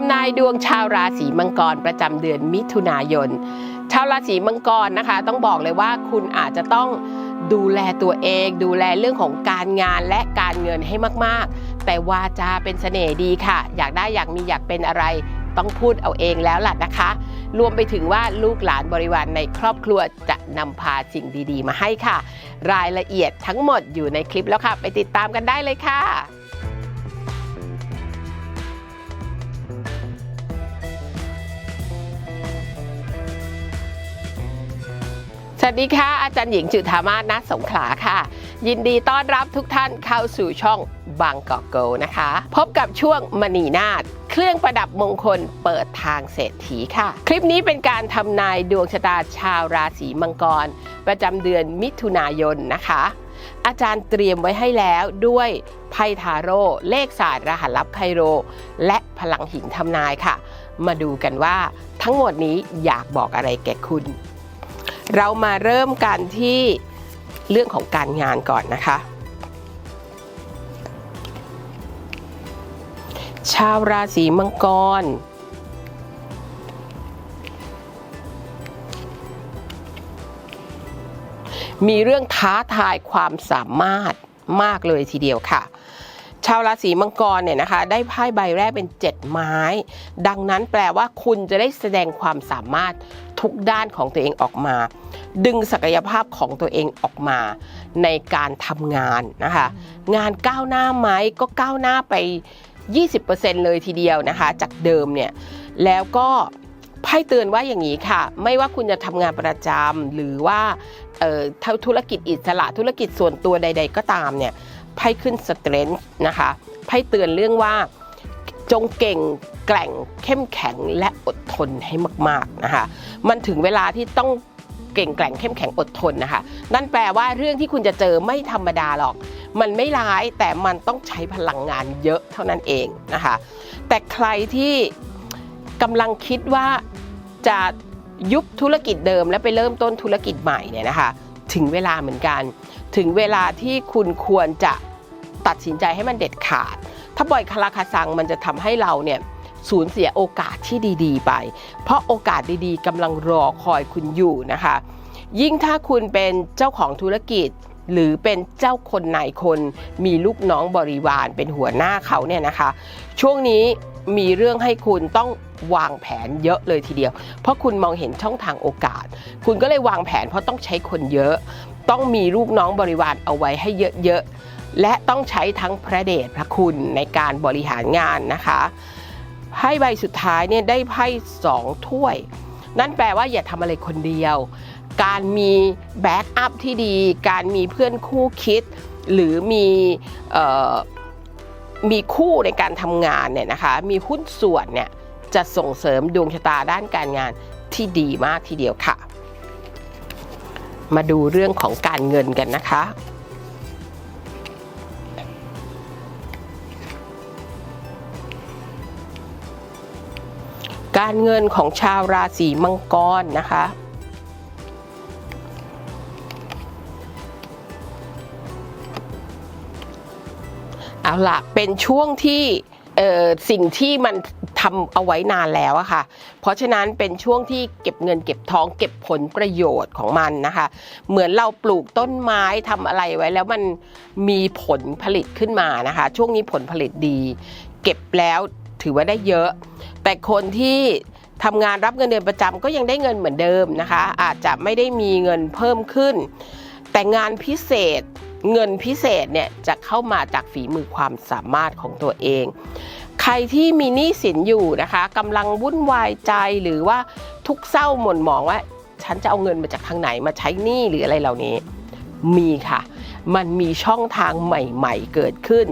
ำนายดวงชาวราศีมังกรประจำเดือนมิถุนายน ชาวราศีมังกรนะคะ ต้องบอกเลยว่าคุณอาจจะต้องดูแลตัวเอง ดูแลเรื่องของการงานและการเงินให้มากๆ แต่วาจาเป็นเสน่ห์ดีค่ะ อยากได้อยากมีอยากเป็นอะไรต้องพูดเอาเองแล้วล่ะนะคะ รวมไปถึงว่าลูกหลานบริวารในครอบครัวจะนำพาสิ่งดี ๆ มาให้ค่ะ รายละเอียดทั้งหมดอยู่ในคลิปแล้วค่ะ ไปติดตามกันได้เลยค่ะ สวัสดีค่ะ อาจารย์หญิงจุธามาศนัสงขลาค่ะ ยินดีต้อนรับทุกท่านเข้าสู่ช่องบางกอกโกนะคะ พบกับช่วงมณีนาฏเครื่องประดับมงคลเปิดทางเศรษฐีค่ะ คลิปนี้เป็นการทำนายดวงชะตาชาวราศีมังกร ประจำเดือนมิถุนายนนะคะ อาจารย์เตรียมไว้ให้แล้วด้วยไพ่ทาโร่เลขศาสตร์รหัสลับไคโร และพลังหินทำนายค่ะ มาดูกันว่าทั้งหมดนี้อยากบอกอะไรแก่คุณ เรามาเริ่มกันที่เรื่องของการงานก่อนนะคะ ชาวราศีมังกร มีเรื่องท้าทายความสามารถมากเลยทีเดียวค่ะชาวราศีมังกรเนี่ยนะคะ ได้ไพ่ใบแรกเป็น 7 ไม้ ดังนั้นแปลว่าคุณจะได้แสดงความสามารถ ทุกด้านของตัวเองออกมา ดึงศักยภาพของตัวเองออกมา ในการทำงานนะคะ งานก้าวหน้าไหมก็ก้าวหน้าไป 20%เลยทีเดียวนะคะ จากเดิมเนี่ยแล้วก็ไพ่เตือนว่าอย่างนี้ค่ะ ไม่ว่าคุณจะทำงานประจำหรือว่าเอ่อธุรกิจอิสระธุรกิจส่วนตัวใด ๆ ก็ตามเนี่ยไพ่ขึ้นสเตรนจ์นะคะไพ่เตือนเรื่องว่า จงเก่งแกร่งเข้มแข็งและอดทนให้มากๆนะคะมันถึงเวลาที่ต้องเก่งแกร่งเข้มแข็งอดทนนะคะ นั่นแปลว่าเรื่องที่คุณจะเจอไม่ธรรมดาหรอก มันไม่ร้ายแต่มันต้องใช้พลังงานเยอะเท่านั้นเองนะคะ แต่ใครที่กำลังคิดว่าจะยุบธุรกิจเดิม และไปเริ่มต้นธุรกิจใหม่เนี่ยนะคะ ถึงเวลาเหมือนกัน ถึงเวลาที่คุณควรจะตัดสินใจให้มันเด็ดขาด ถ้าบ่อยคลาคาซังมันจะทำให้เราเนี่ยสูญเสียโอกาสที่ดีๆ ไป เพราะโอกาสดีๆกำลังรอคอยคุณอยู่นะคะ ยิ่งถ้าคุณเป็นเจ้าของธุรกิจ หรือเป็นเจ้าคนนายคนมีลูกน้องบริวารเป็นหัวหน้าเขาเนี่ยนะคะ ช่วงนี้มีเรื่องให้คุณต้องวางแผนเยอะเลยทีเดียว เพราะคุณมองเห็นช่องทางโอกาส คุณก็เลยวางแผนเพราะต้องใช้คนเยอะ ต้องมีลูกน้องบริวารเอาไว้ให้เยอะๆ และต้องใช้ทั้งพระเดชพระคุณในการบริหารงานนะคะไพ่ใบสุดท้ายเนี่ยได้ไพ่สองถ้วย นั่นแปลว่าอย่าทำอะไรคนเดียว การมีแบ็กอัพที่ดี การมีเพื่อนคู่คิด หรือมีออมีคู่ในการทำงานเนี่ยนะคะ มีหุ้นส่วนเนี่ยจะส่งเสริมดวงชะตาด้านการงานที่ดีมากทีเดียวค่ะ มาดูเรื่องของการเงินกันนะคะ การเงินของชาวราศีมังกรนะคะ เอาละเป็นช่วงที่เอ่อสิ่งที่มันทำเอาไว้นานแล้วอะค่ะ เพราะฉะนั้นเป็นช่วงที่เก็บเงินเก็บทองเก็บผลประโยชน์ของมันนะคะ เหมือนเราปลูกต้นไม้ทำอะไรไว้แล้วมันมีผลผลิตขึ้นมานะคะ ช่วงนี้ผลผลิตดี เก็บแล้ว ถือว่าได้เยอะ แต่คนที่ทำงานรับเงินเดือนประจำก็ยังได้เงินเหมือนเดิมนะคะ อาจจะไม่ได้มีเงินเพิ่มขึ้น แต่งานพิเศษเงินพิเศษเนี่ยจะเข้ามาจากฝีมือความสามารถของตัวเอง ใครที่มีหนี้สินอยู่นะคะกำลังวุ่นวายใจหรือว่าทุกเศร้าหม่นหมองว่า ฉันจะเอาเงินมาจากทางไหนมาใช้หนี้หรืออะไรเหล่านี้ มีค่ะ มันมีช่องทางใหม่ ๆ เกิดขึ้น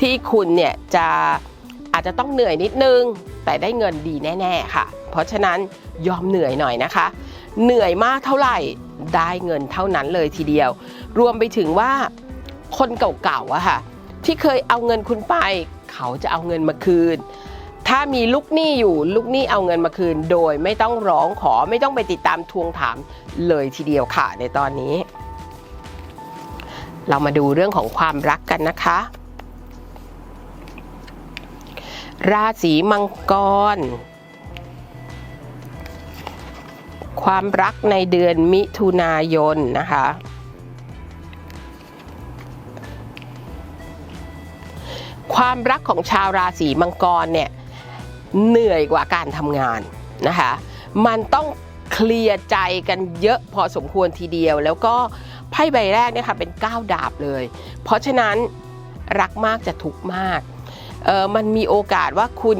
ที่คุณเนี่ยจะ อาจจะต้องเหนื่อยนิดนึง แต่ได้เงินดีแน่ ๆ ค่ะ เพราะฉะนั้นยอมเหนื่อยหน่อยนะคะ เหนื่อยมากเท่าไหร่ได้เงินเท่านั้นเลยทีเดียว รวมไปถึงว่าคนเก่าๆอะค่ะที่เคยเอาเงินคุณไป เขาจะเอาเงินมาคืน ถ้ามีลูกหนี้อยู่ลูกหนี้เอาเงินมาคืน โดยไม่ต้องร้องขอไม่ต้องไปติดตามทวงถามเลยทีเดียวค่ะในตอนนี้ เรามาดูเรื่องของความรักกันนะคะ ราศีมังกร ความรักในเดือนมิถุนายนนะคะ ความรักของชาวราศีมังกรเนี่ยเหนื่อยกว่าการทำงานนะคะ มันต้องเคลียร์ใจกันเยอะพอสมควรทีเดียว แล้วก็ไพ่ใบแรกเนี่ยค่ะเป็นก้าวดาบเลย เพราะฉะนั้นรักมากจะทุกข์มาก มันมีโอกาสว่าคุณ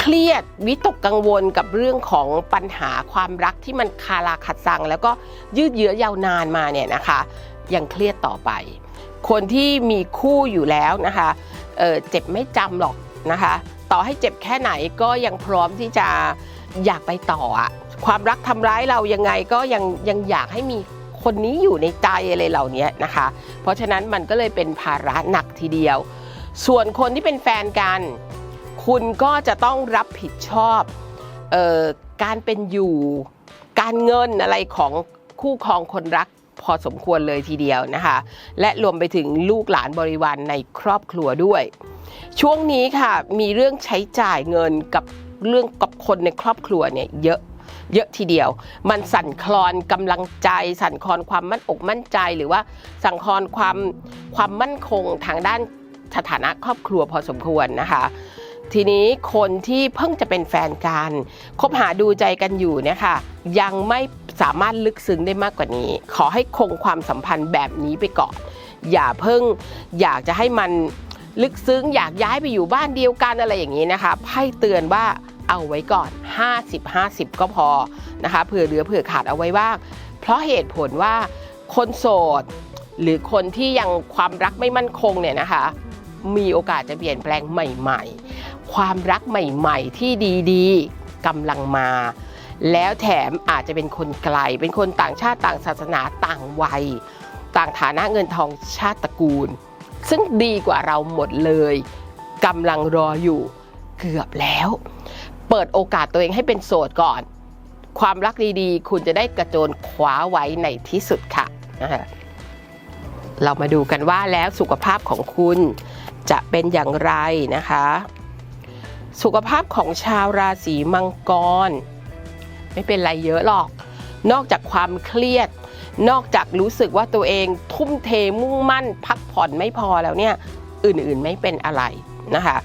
เครียดวิตกกังวลกับเรื่องของปัญหาความรักที่มันคาราขัดซัง แล้วก็ยืดเยื้อยาวนานมาเนี่ยนะคะยังเครียดต่อไป คนที่มีคู่อยู่แล้วนะคะเเจ็บไม่จำหรอกนะคะ ต่อให้เจ็บแค่ไหนก็ยังพร้อมที่จะอยากไปต่ออะความรักทำร้ายเรายังไงก็ยังยังอยากให้มีคนนี้อยู่ในใจอะไรเหล่านี้นะคะ เพราะฉะนั้นมันก็เลยเป็นภาระหนักทีเดียว ส่วนคนที่เป็นแฟนกัน คุณก็จะต้องรับผิดชอบออการเป็นอยู่ การเงินอะไรของคู่ครองคนรักพอสมควรเลยทีเดียวนะคะ และรวมไปถึงลูกหลานบริวารในครอบครัวด้วย ช่วงนี้ค่ะมีเรื่องใช้จ่ายเงินกับเรื่องกับคนในครอบครัวเนี่ยเยอะเยอะทีเดียว มันสั่นคลอนกำลังใจ สั่นคลอนความมั่นอกมั่นใจ หรือว่าสั่นคลอนความความมั่นคงทางด้าน สถานะครอบครัวพอสมควรนะคะ ทีนี้คนที่เพิ่งจะเป็นแฟนกันคบหาดูใจกันอยู่เนี่ยค่ะยังไม่สามารถลึกซึ้งได้มากกว่านี้ ขอให้คงความสัมพันธ์แบบนี้ไปก่อน อย่าเพิ่งอยากจะให้มันลึกซึ้งอยากย้ายไปอยู่บ้านเดียวกันอะไรอย่างนี้นะคะไพ่เตือนว่าเอาไว้ก่อน 50-50 ก็พอนะคะเผื่อเหลือเผื่อขาดเอาไว้บ้าง เพราะเหตุผลว่าคนโสด หรือคนที่ยังความรักไม่มั่นคงเนี่ยนะคะ มีโอกาสจะเปลี่ยนแปลงใหม่ ๆ ความรักใหม่ ๆ ที่ดีๆกำลังมา แล้วแถมอาจจะเป็นคนไกล เป็นคนต่างชาติต่างศาสนาต่างวัย ต่างฐานะเงินทองชาติตระกูล ซึ่งดีกว่าเราหมดเลยกำลังรออยู่เกือบแล้ว เปิดโอกาสตัวเองให้เป็นโสดก่อน ความรักดีๆ คุณจะได้กระโจนคว้าไว้ในที่สุดค่ะนะคะเรามาดูกันว่าแล้วสุขภาพของคุณ จะเป็นอย่างไรนะคะ สุขภาพของชาวราศีมังกร ไม่เป็นไรเยอะหรอก นอกจากความเครียด นอกจากรู้สึกว่าตัวเองทุ่มเทมุ่งมั่น พักผ่อนไม่พอแล้วเนี่ยอื่นๆไม่เป็นอะไรนะคะ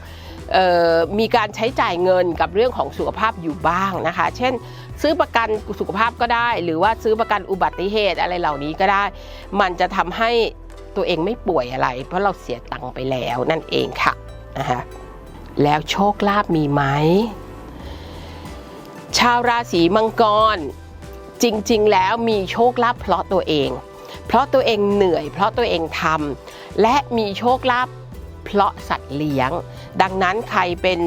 มีการใช้จ่ายเงินกับเรื่องของสุขภาพอยู่บ้างนะคะ เช่น ซื้อประกันสุขภาพก็ได้ หรือว่าซื้อประกันอุบัติเหตุอะไรเหล่านี้ก็ได้ มันจะทำให้ ตัวเองไม่ป่วยอะไร เพราะเราเสียตังค์ไปแล้วนั่นเองค่ะนะคะแล้วโชคลาภมีไหม ชาวราศีมังกร จริงๆ แล้วมีโชคลาภเพราะตัวเอง เพราะตัวเองเหนื่อย เพราะตัวเองทำและมีโชคลาภเพราะสัตว์เลี้ยง ดังนั้นใครเป็น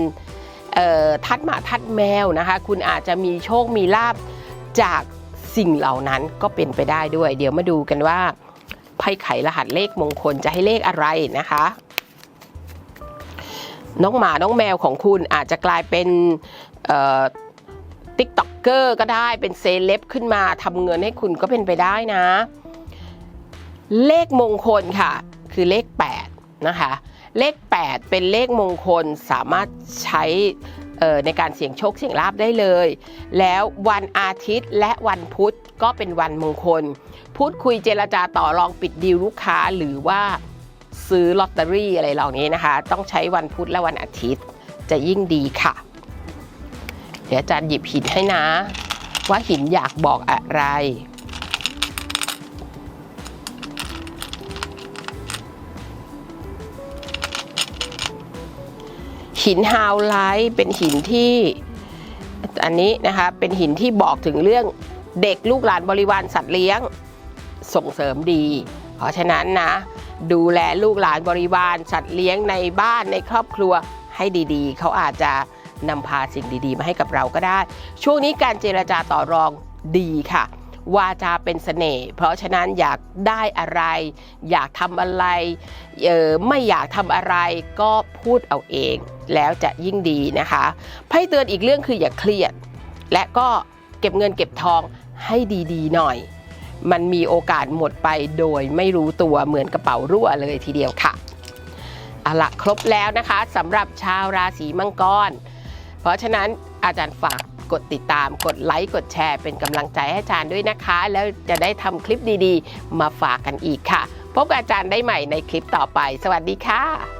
ทัดหมาทัดแมวนะคะ คุณอาจจะมีโชคมีลาบจากสิ่งเหล่านั้นก็เป็นไปได้ด้วย เดี๋ยวมาดูกันว่า ไพ่ไขรหัสเลขมงคลจะให้เลขอะไรนะคะ น้องหมาน้องแมวของคุณอาจจะกลายเป็นติ๊กต็อกเกอร์ก็ได้เป็นเซเลบขึ้นมาทำเงินให้คุณก็เป็นไปได้นะ เลขมงคลค่ะ คือเลข 8 นะคะ เลข 8 เป็นเลขมงคลสามารถใช้ ในการเสี่ยงโชคเสี่ยงลาบได้เลย แล้ววันอาทิตย์และวันพุธก็เป็นวันมงคล พูดคุยเจรจาต่อรองปิดดีลลูกค้าหรือว่าซื้อลอตเตอรี่อะไรเหล่านี้นะคะ ต้องใช้วันพุธและวันอาทิตย์จะยิ่งดีค่ะ เดี๋ยวอาจารย์หยิบหินให้นะ ว่าหินอยากบอกอะไร หินฮาวไลท์เป็นหินที่อันนี้นะคะเป็นหินที่บอกถึงเรื่องเด็กลูกหลานบริวารสัตว์เลี้ยงส่งเสริมดี เพราะฉะนั้นนะ ดูแลลูกหลานบริวารสัตว์เลี้ยงในบ้านในครอบครัวให้ดีๆ เขาอาจจะนำพาสิ่งดีๆ มาให้กับเราก็ได้ ช่วงนี้การเจรจาต่อรองดีค่ะ วาจาเป็นเสน่ห์เพราะฉะนั้นอยากได้อะไร อยากทำอะไรเออไม่อยากทำอะไรก็พูดเอาเอง แล้วจะยิ่งดีนะคะไพ่เตือนอีกเรื่องคืออย่าเครียด และก็เก็บเงินเก็บทองให้ดีๆหน่อย มันมีโอกาสหมดไปโดยไม่รู้ตัวเหมือนกระเป๋ารั่วเลยทีเดียวค่ะเอาละครบแล้วนะคะสำหรับชาวราศีมังกร เพราะฉะนั้นอาจารย์ฝาก กดติดตาม กดไลค์ กดแชร์ เป็นกำลังใจให้อาจารย์ด้วยนะคะ แล้วจะได้ทำคลิปดีๆ มาฝากกันอีกค่ะ พบกับอาจารย์ได้ใหม่ในคลิปต่อไป สวัสดีค่ะ